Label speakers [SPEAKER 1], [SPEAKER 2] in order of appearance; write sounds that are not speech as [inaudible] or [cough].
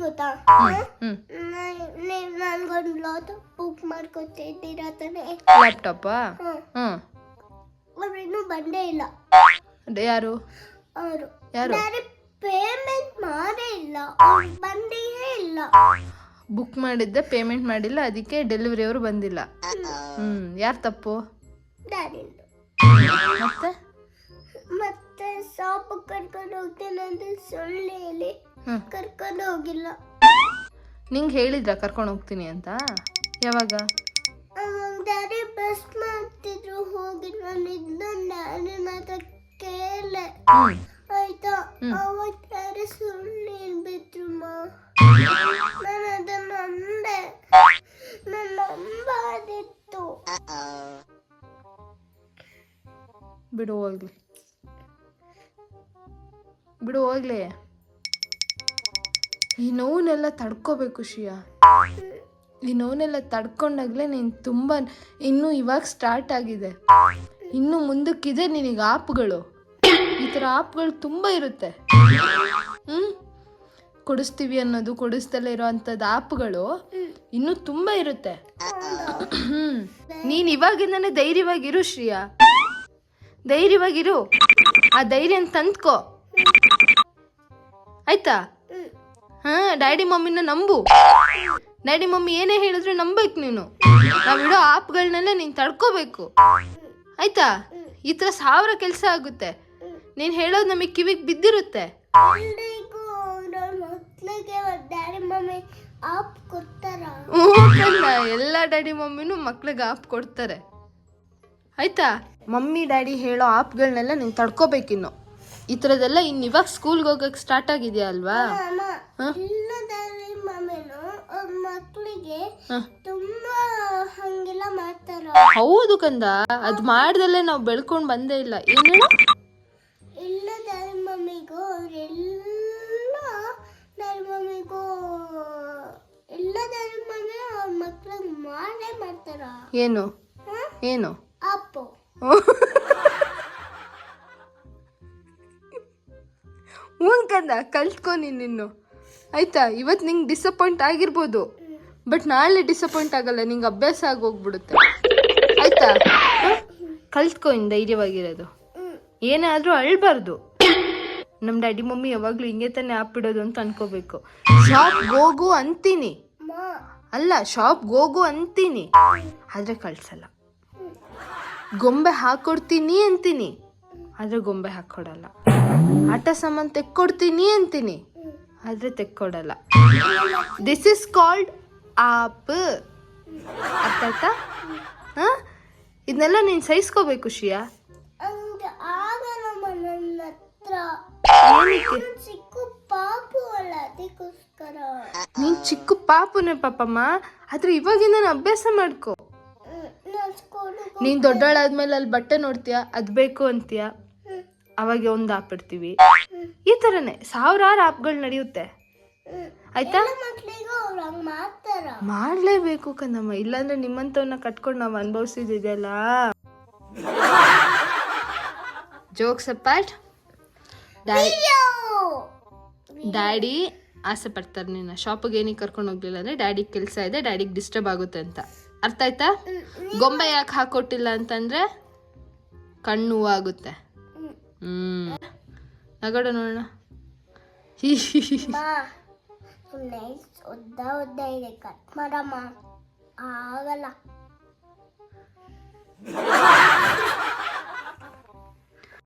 [SPEAKER 1] ಗೊತ್ತಾ? ಹ್ಮ್. ನನ್ಗೊಂದು laptop book ಮಾಡ್ಕೊತಿದ್ದೀರಾ ತಾನೇ?
[SPEAKER 2] ಲ್ಯಾಪ್ಟಾಪಾ
[SPEAKER 1] ಹ್ಞೂ
[SPEAKER 2] ಹ್ಞೂ
[SPEAKER 1] ಅವ್ರು ಇನ್ನೂ ಬಂದೇ ಇಲ್ಲ.
[SPEAKER 2] ಅದೇ ಯಾರು?
[SPEAKER 1] ಅವರು.
[SPEAKER 2] ಯಾರು?
[SPEAKER 1] ಡೈರೆಕ್ಟ್ ಪೇಮೆಂಟ್ ಮಾಡೇ ಇಲ್ಲ. ಅವ್ರು ಬಂದೇ ಇಲ್ಲ.
[SPEAKER 2] ಬುಕ್ ಮಾಡಿದ್ದೆ ಪೇಮೆಂಟ್ ಮಾಡಿಲ್ಲ ಅದಕ್ಕೆ ಡೆಲಿವರಿ ಅವರು ಬಂದಿಲ್ಲ. ಹ್ಮ್. ಯಾರು ತಪ್ಪು?
[SPEAKER 1] ಡ್ಯಾಡಿಂದು
[SPEAKER 2] ಮತ್ತೆ?
[SPEAKER 1] ಮತ್ತೆ ಶಾಪ್ ಕರ್ಕೊಂಡು ಹೋಗ್ತೇನೆ ಅಂತ ಸೊಳ್ಳೆ ಹೇಳಿ.
[SPEAKER 2] ಹ್ಞೂ
[SPEAKER 1] ಕರ್ಕೊಂಡು ಹೋಗಿಲ್ಲ.
[SPEAKER 2] ನಿಂಗೆ ಹೇಳಿದ್ರಾ ಕರ್ಕೊಂಡು ಹೋಗ್ತೀನಿ ಅಂತ? ಯಾವಾಗ?
[SPEAKER 1] ಅವಾಗ ಡ್ಯಾಡಿ ಬಸ್ ಮಾಡ್ತಿದ್ರು ಹೋಗಿ ನಾನು ಡ್ಯಾಡಿ ಮಾತ್ರ ಕೇಳೆ
[SPEAKER 2] ಹ್ಞೂ
[SPEAKER 1] ಆಯ್ತಾ?
[SPEAKER 2] ಹ್ಮ್.
[SPEAKER 1] ಅವಾಗ ಡ್ಯಾಡಿ ಸುಳ್ಳು ಹೇಳ್ಬಿಟ್ರು ಮಾ. ನಾನು ಅದನ್ನ ನಂಬೆ ನಾನು ನಂಬಾದಿತ್ತು.
[SPEAKER 2] ಬಿಡು ಹೋಗ್ಲಿ. ಬಿಡು ಹೋಗ್ಲಿ. ಈ ನೋವನ್ನೆಲ್ಲ ತಡ್ಕೋಬೇಕು ಶಿಯಾ ಈ ನೋವನ್ನೆಲ್ಲ ತಡ್ಕೊಂಡಾಗ್ಲೇ ನೀನು ತುಂಬ ಇನ್ನೂ ಇವಾಗ ಸ್ಟಾರ್ಟ್ ಆಗಿದೆ. ಇನ್ನು ಮುಂದಕ್ಕಿದೆ ನಿನಗೆ ಆಪ್ಗಳು. ಈ ಥರ ಆಪ್ಗಳು ತುಂಬ ಇರುತ್ತೆ. ಹ್ಞೂ ಕೊಡಿಸ್ತೀವಿ ಅನ್ನೋದು ಕೊಡಿಸ್ದಲ್ಲೇ ಇರೋವಂಥದ್ದು ಆಪ್ಗಳು ಇನ್ನೂ ತುಂಬ ಇರುತ್ತೆ. ನೀನು ಇವಾಗಿಂದನೇ ಧೈರ್ಯವಾಗಿರು ಶ್ರೀಯಾ. ಧೈರ್ಯವಾಗಿರು. ಆ ಧೈರ್ಯನ ತಂದ್ಕೋ. ಆಯ್ತಾ? ಹಾ ಡ್ಯಾಡಿ ಮಮ್ಮಿನ ನಂಬು. ಡ್ಯಾಡಿ ಮಮ್ಮಿ ಏನೇ ಹೇಳಿದ್ರು ನಂಬೇಕು ನೀನು. ನಾವಿಡೋ ಆಪ್ಗಳನ್ನೆಲ್ಲ ನೀನು ತಡ್ಕೋಬೇಕು. ಆಯ್ತಾ? ಈ ಥರ ಸಾವಿರ ಕೆಲಸ ಆಗುತ್ತೆ. ನೀನು ಹೇಳೋದು ನಮಗೆ ಕಿವಿಗೆ ಬಿದ್ದಿರುತ್ತೆ. ಎಲ್ಲ ಡ್ಯಾಡಿ ಮಮ್ಮಿನೂ ಮಕ್ಳಿಗೆ ಆಪ್ ಕೊಡ್ತಾರೆ. ಆಯ್ತಾ? ಮಮ್ಮಿ ಡ್ಯಾಡಿ ಹೇಳೋ ಆಪ್ಗಳನ್ನೆಲ್ಲ ನೀನು ತಡ್ಕೋಬೇಕಿನ್ನು. ಈ ಥರದ್ದೆಲ್ಲ ಇನ್ನು ಇವಾಗ ಸ್ಕೂಲ್ಗೆ ಹೋಗಕ್ಕೆ ಸ್ಟಾರ್ಟ್ ಆಗಿದೆಯಾ ಅಲ್ವಾ?
[SPEAKER 1] ತುಂಬಾ ಹಂಗೆಲ್ಲ ಮಾಡ್ತಾರ?
[SPEAKER 2] ಹೌದು ಕಂದ ಅದು ಮಾಡ್ದಲ್ಲೇ ನಾವು ಬೆಳ್ಕೊಂಡು ಬಂದೇ ಇಲ್ಲ. ಏನು
[SPEAKER 1] ಮಮ್ಮಿಗೂ ಡ್ಯಾಡಿ ಮಮ್ಮಿಗೂ ಎಲ್ಲ ಮಮ್ಮಿ ಅವ್ರ ಮಕ್ಳಿಗೆ ಮಾಡೇ ಮಾಡ್ತಾರ?
[SPEAKER 2] ಏನು? ಏನು?
[SPEAKER 1] ಅಪ್ಪು. [laughs]
[SPEAKER 2] ಹ್ಞೂ ಕಂದ ಕಲ್ತ್ಕೊ ನೀನು ಆಯ್ತಾ? ಇವತ್ತು ನಿಂಗೆ ಡಿಸಪಾಯಿಂಟ್ ಆಗಿರ್ಬೋದು. ಬಟ್ ನಾಳೆ ಡಿಸಪಾಯಿಂಟ್ ಆಗಲ್ಲ, ನಿಂಗೆ ಅಭ್ಯಾಸ ಆಗಿ ಹೋಗ್ಬಿಡುತ್ತೆ ಆಯ್ತಾ? ಕಲ್ತ್ಕೊ ಇನ್ನು ಧೈರ್ಯವಾಗಿರೋದು.
[SPEAKER 1] ಏನಾದರೂ
[SPEAKER 2] ಏನೇ ಅಳ್ಬಾರ್ದು. ನಮ್ಮ ಡ್ಯಾಡಿ ಮಮ್ಮಿ ಯಾವಾಗಲೂ ಹಿಂಗೆ ತಾನೇ ಆಪಿಡೋದು ಅಂತ ಅನ್ಕೋಬೇಕು. ಶಾಪ್ ಹೋಗು ಅಂತೀನಿ. ಅಲ್ಲ ಶಾಪ್ ಹೋಗು ಅಂತೀನಿ. ಆದರೆ ಕಳ್ಸಲ್ಲ. ಗೊಂಬೆ ಹಾಕೊಡ್ತೀನಿ ಅಂತೀನಿ. ಆದರೆ ಗೊಂಬೆ ಹಾಕ್ಕೊಡಲ್ಲ ಆಟ ಸಾಮಾನು ತೆಕ್ಕೊಡ್ತೀನಿ ಅಂತೀನಿ. ಆದರೆ ತೆಕ್ಕೊಡಲ್ಲ. ದಿಸ್ ಇಸ್ ಕಾಲ್ಡ್ ಆಪ್ ಅರ್ಥ ಆಯ್ತಾ? ಹಾಂ? ಇದನ್ನೆಲ್ಲ ನೀನು ಸಹಿಸ್ಕೋಬೇಕು ಶಿಯಾ
[SPEAKER 1] ನೀನ್ ಚಿಕ್ಕ
[SPEAKER 2] ಪಾಪುನೇ ಪಾಪಮ್ಮ. ಆದ್ರೆ ಇವಾಗಿಂದ ಅಭ್ಯಾಸ ಮಾಡ್ಕೋ.
[SPEAKER 1] ನೀನ್
[SPEAKER 2] ದೊಡ್ಡವಳಾದ್ಮೇಲೆ ಅಲ್ಲಿ ಬಟ್ಟೆ ನೋಡ್ತೀಯ? ಅದ್ ಬೇಕು ಅಂತೀಯ. ಅವಾಗ ಒಂದು ಆಪ್ ಇಡ್ತೀವಿ. ಈ ಥರನೇ ಸಾವಿರಾರು ಆಪ್ಗಳು ನಡೆಯುತ್ತೆ. ಆಯ್ತಾ? ಮಾಡ್ಲೇಬೇಕು ಕಣಮ್ಮ. ಇಲ್ಲಾಂದ್ರೆ ನಿಮ್ಮಂತವನ್ನ ಕಟ್ಕೊಂಡು ನಾವು ಅನುಭವಿಸಿದೆಯಲ್ಲ ಜೋಕ್ಸ್ ಅಪಾರ್ಟ್ ಡ್ಯಾಡಿ ಡ್ಯಾಡಿ ಆಸೆ ಪಡ್ತಾರೆ ನಿನ್ನ. ಶಾಪಿಗೆ ಏನಕ್ಕೆ ಕರ್ಕೊಂಡು ಹೋಗ್ಲಿಲ್ಲ ಅಂದ್ರೆ ಡ್ಯಾಡಿಗೆ ಕೆಲಸ ಇದೆ ಡ್ಯಾಡಿಗೆ ಡಿಸ್ಟರ್ಬ್ ಆಗುತ್ತೆ ಅಂತ. ಅರ್ಥ ಆಯ್ತಾ? ಗೊಂಬೆ ಯಾಕೆ ಹಾಕೊಟ್ಟಿಲ್ಲ ಅಂತಂದ್ರೆ ಕಣ್ಣು ನೋವಾಗುತ್ತೆ
[SPEAKER 1] ಹ್ಮ್.
[SPEAKER 2] ನಗಡ ನೋಡೋಣ.
[SPEAKER 1] ಉದ್ದ ಉದ್ದ ಇದೆ. ಕಟ್ ಮಾಡಮ್ಮ. ಆಗಲ್ಲ.